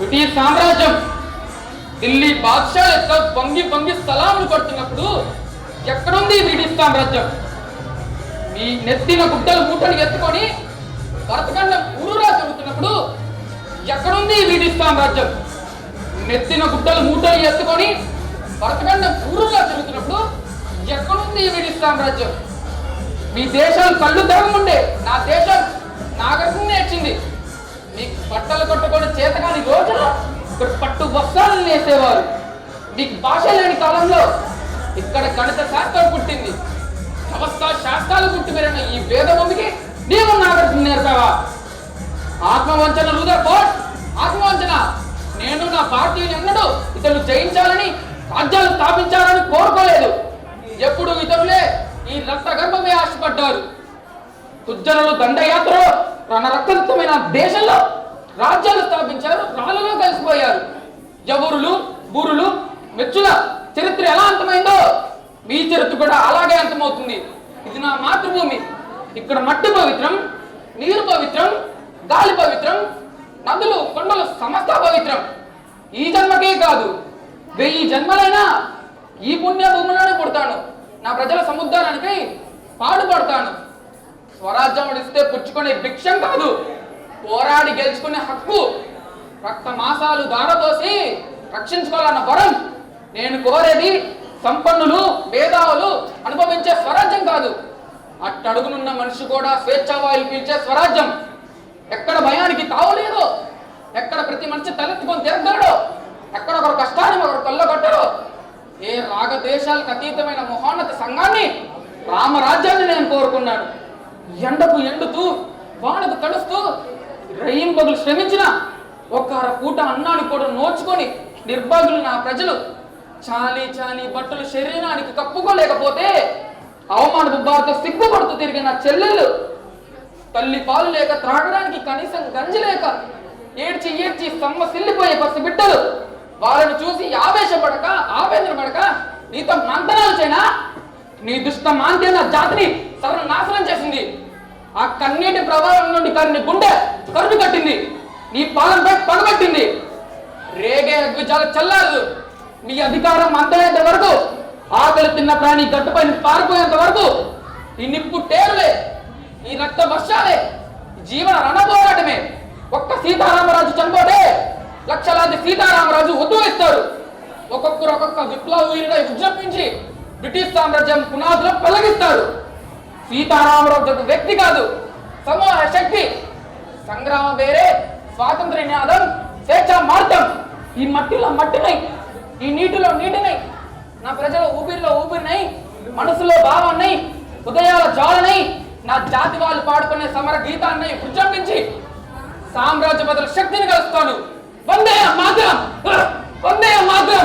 British సామ్రాజ్యం. ఢిల్లీ బాద్షా యొక్క పొంగి పొంగి సలాములు కొడుతున్నప్పుడు ఎక్కడుంది బ్రిటిష్ సామ్రాజ్యం? మీ నెత్తిన గుడ్డలు మూటలు ఎత్తుకొని భరతఖండం ఊరురా చెబుతున్నప్పుడు ఎక్కడుంది బ్రిటిష్ సామ్రాజ్యం? నెత్తిన గుడ్డలు మూటలు ఎత్తుకొని భరతఖండం ఊరురా చెబుతున్నప్పుడు ఎక్కడుంది బ్రిటిష్ సామ్రాజ్యం? మీ దేశం కళ్ళు తెరవముండే నా దేశం నాగరికం నేర్చింది. మీకు బట్టలు కట్టుకొని చేతకాని రోజులు ఇక్కడ పట్టు వస్త్రాలను వేసేవారు. మీకు భాష లేని కాలంలో ఇక్కడ గణిత శాస్త్రం పుట్టింది. సమస్త శాస్త్రాలు పుట్టి ఈ భేదభూమికి నీవు నాగరికం నేర్పావా? ఆత్మవంచన రుదర్ ఫోర్ట్ ఆత్మవంచన. నేను నా భారతీయులు ఎన్నడూ ఇతరులు జయించాలని రాజ్యాలు స్థాపించాలని కోరుకోలేదు. ఎప్పుడు ఇతరులే ఈ రక్త గర్భమే ఆశపడ్డారు. తుజ్జనులు దండయాత్రలో రణరక్తమైన దేశంలో రాజ్యాలు స్థాపించారు రాళ్ళలో కలిసిపోయారు. ఎవరులు బూరులు మెచ్చుల చరిత్ర ఎలా అంతమైందో మీ చరిత్ర కూడా అలాగే అంతమవుతుంది. ఇది నా మాతృభూమి. ఇక్కడ మట్టి పవిత్రం నీరు పవిత్రం గాలి పవిత్రం నదులు కొండలు సమస్త పవిత్రం. ఈ జన్మకే కాదు వెయ్యి జన్మలైనా ఈ పుణ్య భూమిలోనే పుడతాను. నా ప్రజల సముద్రానికి పాడుపడతాను. స్వరాజ్యం ఇస్తే పుచ్చుకునే భిక్షం కాదు. పోరాడి గెలుచుకునే హక్కు రక్త మాసాలు దారదోసి రక్షించుకోవాలన్న వరం నేను కోరేది సంపన్నులు మేధావులు అనుభవించే స్వరాజ్యం కాదు. అట్టడుగునున్న మనిషి కూడా స్వేచ్ఛావాయులు పీల్చే స్వరాజ్యం. ఎక్కడ భయానికి తావులేదో ఎక్కడ ప్రతి మనిషి తలెత్తుకొని తిరగలడో ఎక్కడ ఒకరు కష్టాన్ని ఒకరు కళ్ళగొట్టడో ఏ రాగదేశాలకు అతీతమైన మహోన్నత సంఘాన్ని రామరాజ్యాన్ని నేను కోరుకున్నాను. ఎండకు ఎండుతూ వానకు తడుస్తూ రైంబగులు శ్రమించిన ఒక పూట అన్నాన్ని కూడా నోచుకొని నిర్భాగులు నా ప్రజలు. చాలి చాలి బట్టలు శరీరానికి కప్పుకోలేకపోతే అవమాన బుబ్బారితో సిగ్గుపడుతూ తిరిగిన చెల్లెళ్ళు తల్లి పాలు లేక త్రాగడానికి కనీసం గంజి లేక ఏడ్చి ఏడ్చి సమ్మ సిల్లిపోయే పసి బిడ్డలు. వాళ్ళని చూసి ఆవేశపడక ఆవేదన పడక నీతో మంతనాలు చేయనా? నీ దుష్ట మాంత్య నా జాతిని సర్వనాశనం చేసింది. ఆ కన్నీటి ప్రభావం నుండి కన్ని గుండె కరుడు కట్టింది. నీ పాలనపై పగబట్టింది రేగే అగ్విజాలు చల్లారదు. నీ అధికారం అంతయ్యేంత వరకు ఆకలి తిన్న ప్రాణి గట్టుపై పారిపోయేంత వరకు ఈ నిప్పు టేరులే ఈ రక్త వర్షాలే జీవన రణపోరాటమే ఒక్క సీతారామరాజు చనిపోతే లక్షలాది సీతారామరాజు ఉద్భవిస్తారు ఒక్కొక్కరు ఒక్కొక్క విప్లవ వీరుడై విజ్ఞప్తించి బ్రిటిష్ సామ్రాజ్యం పునాదులు పలగిస్తాడు సీతారామరావు వ్యక్తి కాదు సమూహ శక్తి సంగ్రామం వేరే స్వాతంత్ర న్యాదం స్వేచ్ఛ మార్గం. ఈ మట్టిలో మట్టినై ఈ నీటిలో నీటినై నా ప్రజల ఊపిరిలో ఊపిరినై మనసులో భావాన్నై ఉదయాల జాలనై నా జాతి వాళ్ళు పాడుకునే సమర గీతాన్ని ఉజ్జంపించి సామ్రాజ్యపదుల శక్తిని కలుస్తాను. వందే మాత్రం! వందే మాత్రం!